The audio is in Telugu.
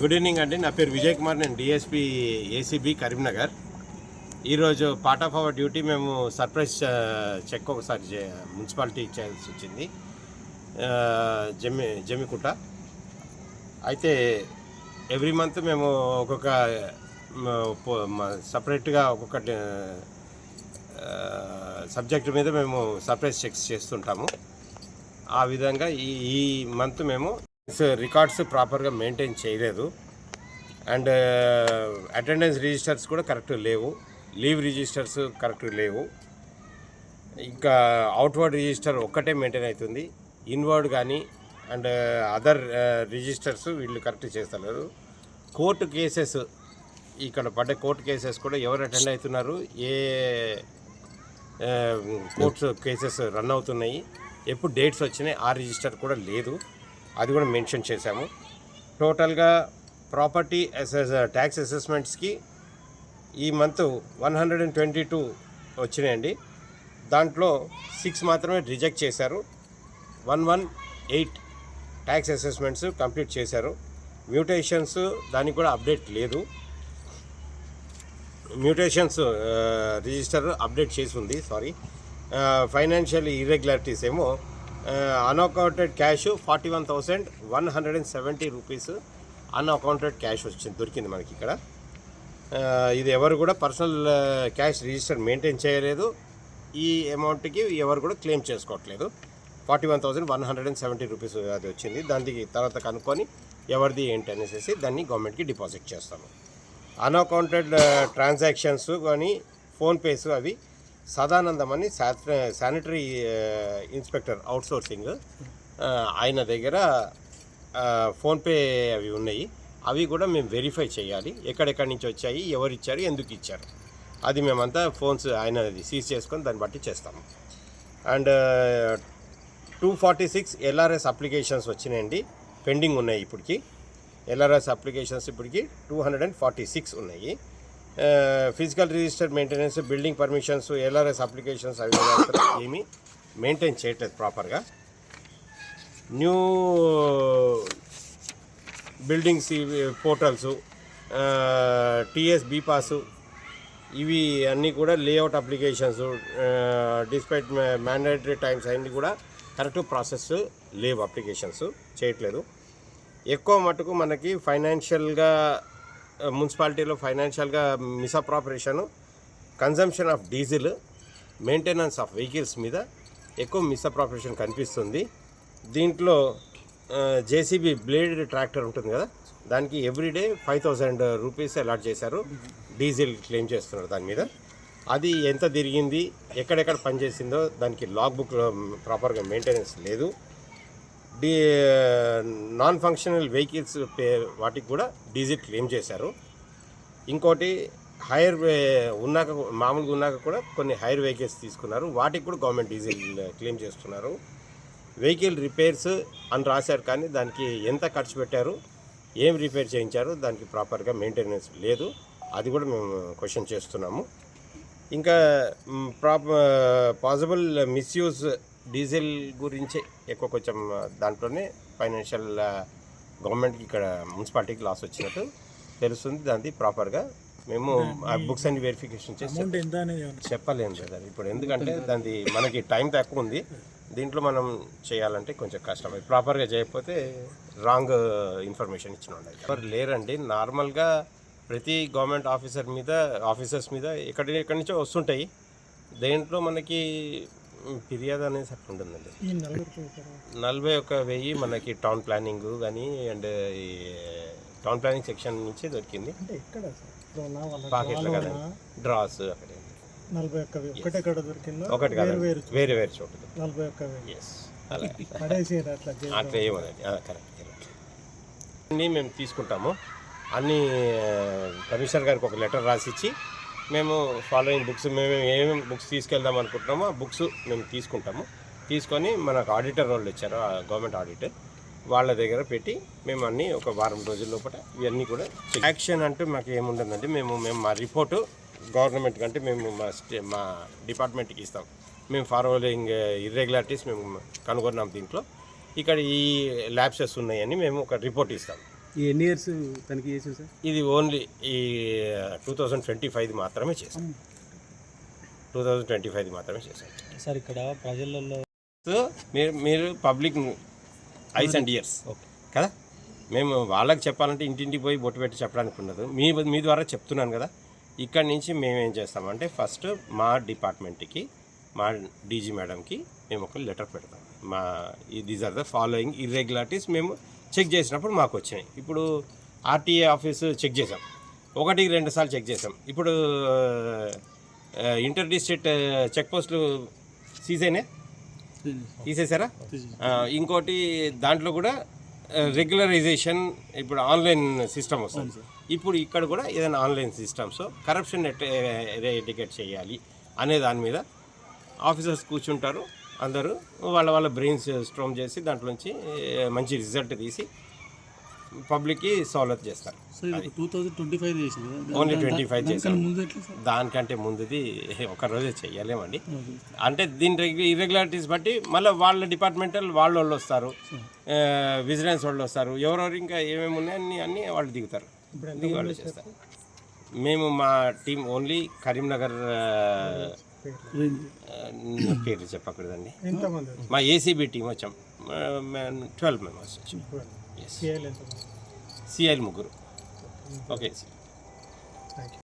గుడ్ ఈవినింగ్ అండి. నా పేరు విజయ్ కుమార్. నేను డిఎస్పి ఏసీబీ కరీంనగర్. ఈరోజు పార్ట్ ఆఫ్ అవర్ డ్యూటీ మేము సర్ప్రైజ్ చెక్ uh, ఒకసారి మున్సిపాలిటీ ఇచ్చాల్సి వచ్చింది. Uh, జమ్మి జమ్మికుట అయితే ఎవ్రీ మంత్ మేము ఒక్కొక్క సపరేట్గా ఒక్కొక్క సబ్జెక్ట్ మీద మేము సర్ప్రైజ్ చెక్స్ చేస్తుంటాము. ఆ విధంగా ఈ ఈ మంత్ మేము రికార్డ్స్ ప్రాపర్గా మెయింటైన్ చేయలేదు. అండ్ అటెండెన్స్ రిజిస్టర్స్ కూడా కరెక్ట్ లేవు. లీవ్ రిజిస్టర్స్ కరెక్ట్ లేవు. ఇంకా అవుట్వర్డ్ రిజిస్టర్ ఒక్కటే మెయింటైన్ అవుతుంది. ఇన్వర్డ్ కానీ అండ్ అదర్ రిజిస్టర్స్ వీళ్ళు కరెక్ట్ చేస్తలేరు. కోర్టు కేసెస్ ఇక్కడ పడ్డ కోర్టు కేసెస్ కూడా ఎవరు అటెండ్ అవుతున్నారు ఏ కోర్ట్స్ కేసెస్ రన్ అవుతున్నాయి. ఎప్పుడు డేట్స్ వచ్చినాయి ఆ రిజిస్టర్ కూడా లేదు. అది కూడా మెన్షన్ చేశాము. టోటల్గా ప్రాపర్టీ అసెస్ ట్యాక్స్ అసెస్మెంట్స్కి ఈ month one hundred and twenty two వచ్చినాయండి. దాంట్లో సిక్స్ మాత్రమే రిజెక్ట్ చేశారు. One one eight tax assessments complete చేశారు. మ్యూటేషన్స్ దానికి కూడా అప్డేట్ లేదు. మ్యూటేషన్స్ రిజిస్టర్ అప్డేట్ చేసి ఉంది సారీ. ఫైనాన్షియల్ ఇర్రెగ్యులారిటీస్ ఏమో unaccounted cash forty one thousand one hundred and seventy rupees unaccounted cash వచ్చింది దొరికింది మనకి ఇక్కడ. ఇది ఎవరు కూడా పర్సనల్ క్యాష్ రిజిస్టర్ మెయింటైన్ చేయలేదు. ఈ అమౌంట్కి ఎవరు కూడా క్లెయిమ్ చేసుకోవట్లేదు. Forty one thousand one hundred and seventy rupees అది వచ్చింది. దానికి తర్వాత కనుక్కొని ఎవరిది ఏంటి అనేసి దాన్ని గవర్నమెంట్కి డిపాజిట్ చేస్తాము. అన్అకౌంటెడ్ ట్రాన్సాక్షన్స్ కానీ ఫోన్పేస్ అవి సదానందం అని శానిటరీ ఇన్స్పెక్టర్ అవుట్సోర్సింగ్. ఆయన దగ్గర ఫోన్పే అవి ఉన్నాయి. అవి కూడా మేము వెరిఫై చేయాలి. ఎక్కడెక్కడి నుంచి వచ్చాయి ఎవరు ఇచ్చారు ఎందుకు ఇచ్చారు. అది మేమంతా ఫోన్స్ ఆయన సీజ్ చేసుకొని దాన్ని బట్టి చేస్తాము. And two forty six LRS applications వచ్చినాయండి. పెండింగ్ ఉన్నాయి ఇప్పటికి. ఎల్ఆర్ఎస్ అప్లికేషన్స్ ఇప్పటికి two hundred and forty six ఉన్నాయి. Physical register maintenance building permissions LRS applications అవి మాత్రం ఏమీ మెయింటైన్ చేయట్లేదు ప్రాపర్గా new buildings portals TS bPass ఇవి అన్నీ కూడా layout applications despite mandatory times అన్నీ కూడా కరెక్ట్ ప్రాసెస్ లేవు అప్లికేషన్స్ చేయట్లేదు. ఎక్కువ మటుకు మనకి ఫైనాన్షియల్గా మున్సిపాలిటీలో ఫైనాన్షియల్గా misappropriation consumption of diesel maintenance of vehicles మీద ఎక్కువ మిస్అప్రాపరేషన్ కనిపిస్తుంది. దీంట్లో జేసీబీ బ్లేడ్ ట్రాక్టర్ ఉంటుంది కదా దానికి everyday five thousand rupees allot చేశారు డీజిల్ క్లెయిమ్ చేస్తున్నారు దాని మీద. అది ఎంత తిరిగింది ఎక్కడెక్కడ పనిచేసిందో దానికి లాగ్ బుక్ ప్రాపర్గా మెయింటెనెన్స్ లేదు. డీ నాన్ ఫంక్షనల్ వెహికల్స్ పే వాటికి కూడా డీజిల్ క్లెయిమ్ చేశారు. ఇంకోటి హైర్ ఉన్నాక మామూలుగా ఉన్నాక కూడా కొన్ని హైర్ వెహికల్స్ తీసుకున్నారు. వాటికి కూడా గవర్నమెంట్ డీజిల్ క్లెయిమ్ చేస్తున్నారు. వెహికల్ రిపేర్స్ అని రాశారు కానీ దానికి ఎంత ఖర్చు పెట్టారు ఏం రిపేర్ చేయించారు దానికి ప్రాపర్గా మెయింటెనెన్స్ లేదు. అది కూడా మేము క్వశ్చన్ చేస్తున్నాము. ఇంకా ప్రాప పాసిబుల్ మిస్యూజ్ డీజిల్ గురించి ఎక్కువ కొంచెం దాంట్లోనే ఫైనాన్షియల్ గవర్నమెంట్కి ఇక్కడ మున్సిపాలిటీకి లాస్ వచ్చినట్టు తెలుస్తుంది. దాన్ని ప్రాపర్గా మేము ఆ బుక్స్ అన్ని వెరిఫికేషన్ చేసి చెప్పలేము కదా ఇప్పుడు ఎందుకంటే దానికి మనకి టైం తక్కువ ఉంది. దీంట్లో మనం చేయాలంటే కొంచెం కష్టం. ప్రాపర్గా చేయకపోతే రాంగ్ ఇన్ఫర్మేషన్ ఇచ్చిన ఉండాలి ఎవరు లేరండి. నార్మల్గా ప్రతి గవర్నమెంట్ ఆఫీసర్ మీద ఆఫీసర్స్ మీద ఎక్కడి ఎక్కడి నుంచో వస్తుంటాయి. దేంట్లో మనకి ఫిర్యాదు అనేది అట్లా ఉంటుందండి. నలభై ఒక్క వెయ్యి మనకి టౌన్ ప్లానింగ్ కానీ అండ్ ఈ టౌన్ ప్లానింగ్ సెక్షన్ నుంచి దొరికింది. పాకెట్లు కదా డ్రాస్ అక్కడ నలభై ఒక్క వెయ్యి. ఒకటి ఎక్కడ దొరికిందో ఒకటి వేరు కాదు వేరు చోటు నలభై ఒక్క ఎస్ అలా అట్లా కరెక్ట్ అన్నీ మేము తీసుకుంటాము. అన్ని కమిషనర్ గారికి ఒక లెటర్ రాసిచ్చి మేము ఫాలోయింగ్ బుక్స్ మేము ఏమేమి బుక్స్ తీసుకెళ్దాం అనుకుంటున్నామో ఆ బుక్స్ మేము తీసుకుంటాము. తీసుకొని మనకు ఆడిటర్ వాళ్ళు ఇచ్చారు ఆ గవర్నమెంట్ ఆడిటర్ వాళ్ళ దగ్గర పెట్టి మేము అన్నీ ఒక వారం రోజుల లోపల ఇవన్నీ కూడా యాక్షన్ అంటూ మాకు ఏముండదండి మేము మేము మా రిపోర్టు గవర్నమెంట్ కంటే మేము మా స్టే మా డిపార్ట్మెంట్కి ఇస్తాం. మేము ఫాలోయింగ్ ఇర్రెగ్యులారిటీస్ మేము కనుగొన్నాం దీంట్లో. ఇక్కడ ఈ ల్యాబ్సెస్ ఉన్నాయని మేము ఒక రిపోర్ట్ ఇస్తాం. ఎన్ని ఇయర్స్ తనిఖీ చేసింది సార్? ఇది ఓన్లీ ఈ టూ థౌజండ్ ట్వంటీ ఫైవ్ మాత్రమే చేశాం. టూ థౌజండ్ ట్వంటీ ఫైవ్ మాత్రమే చేశాం. సార్ ఇక్కడ ప్రజలలో మీరు మీరు పబ్లిక్ ఐస్ అండ్ ఇయర్స్. కదా? మేము వాళ్ళకి చెప్పాలంటే ఇంటింటికి పోయి బొట్టు పెట్టి చెప్పడానికి ఉండదు. మీ మీ ద్వారా చెప్తున్నాను కదా? ఇక్కడి నుంచి మేము ఏం చేస్తామంటే ఫస్ట్ మా డిపార్ట్మెంట్కి మా డీజీ మేడంకి మేము ఒక లెటర్ పెడతాం. మా these are the following irregularities మేము చెక్ చేసినప్పుడు మాకు వచ్చినాయి. ఇప్పుడు ఆర్టీఏ ఆఫీసు చెక్ చేసాం ఒకటికి రెండు సార్లు చెక్ చేసాం ఇప్పుడు ఇంటర్ డిస్ట్రిక్ట్ చెక్ పోస్టులు సీజ్ అయినాయి తీసేసారా ఇంకోటి దాంట్లో కూడా రెగ్యులరైజేషన్ ఇప్పుడు ఆన్లైన్ సిస్టమ్ వస్తుంది. ఇప్పుడు ఇక్కడ కూడా ఏదైనా ఆన్లైన్ సిస్టమ్స్ కరప్షన్ ఎటికెట్ చేయాలి అనే దాని మీద ఆఫీసర్స్ కూర్చుంటారు. అందరూ వాళ్ళ వాళ్ళ బ్రెయిన్స్ స్ట్రాంగ్ చేసి దాంట్లోంచి మంచి రిజల్ట్ తీసి పబ్లిక్కి సౌలత్ చేస్తారు. ఓన్లీ ట్వంటీ ఫైవ్ చేశారు. దానికంటే ముందుది ఒక రోజే చెయ్యలేమండి. అంటే దీని ఇర్రెగ్యులారిటీస్ బట్టి మళ్ళీ వాళ్ళ డిపార్ట్మెంటల్ వాళ్ళ వాళ్ళు వస్తారు. విజిలెన్స్ వాళ్ళు వస్తారు. ఎవరెవరు ఇంకా ఏమేమి ఉన్నాయో అన్ని అన్నీ వాళ్ళు దిగుతారు. దిగి వాళ్ళు చేస్తారు. మేము మా టీం ఓన్లీ కరీంనగర్ పేరు చెప్పకూడదండి. మా ఏసీబీ టీం వచ్చాం. ట్వెల్వ్ మెంబర్స్ వచ్చాం. సిఐలు ముగ్గురు. ఓకే.